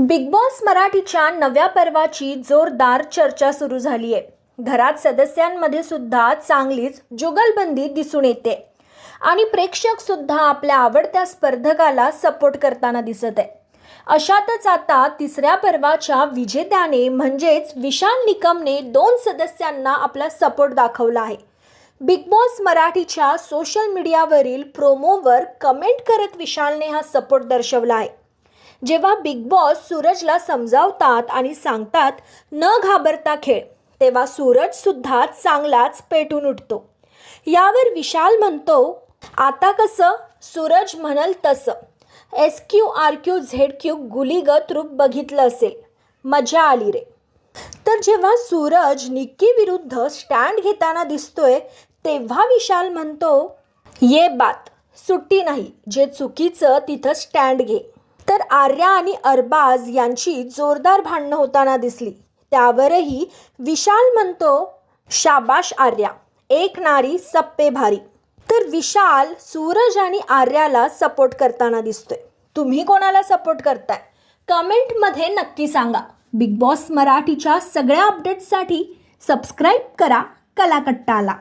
Big Boss मराठीच्या नव्या पर्वाची जोरदार चर्चा सुरू झाली आहे घरात सदस्यांमध्ये सुद्धा चांगलीच जुगलबंदी दिसून येते. आणि प्रेक्षक सुद्धा आपल्या आवडत्या स्पर्धकाला सपोर्ट करताना दिसत आहे अशातच आता तिसऱ्या पर्वाच्या विजेत्याने म्हणजेच विशाल निकमने दोन सदस्यांना आपला सपोर्ट दाखवला आहे. बिग बॉस मराठीच्या सोशल मीडियावरील प्रोमोवर कमेंट करत विशालने हा सपोर्ट दर्शवला आहे. जेव्हा बिग बॉस सूरजला समजावतात आणि सांगतात न घाबरता खेळ तेव्हा सूरज सुद्धा चांगलाच पेटून उठतो. यावर विशाल म्हणतो आता कसं? सूरज म्हणाल तसं. S Q R Q Z Q गुलीगत रूप बघितलं असेल. मजा आली रे. तर जेव्हा सूरज निक्की विरुद्ध स्टँड घेताना दिसतोय तेव्हा विशाल म्हणतो ये बात सुट्टी नाही. जे चुकीचं तिथं स्टँड घे. तर आर्या आणि अरबाज यांची जोरदार भांडणं होताना दिसली. त्यावरही विशाल म्हणतो शाबाश आर्या एक नारी सप्पे भारी. तर विशाल सूरज आणि आर्याला सपोर्ट करताना दिसतोय. तुम्ही कोणाला सपोर्ट करताय? कमेंटमध्ये नक्की सांगा. बिग बॉस मराठीच्या सगळ्या अपडेट्ससाठी सबस्क्राईब करा कलाकट्टाला.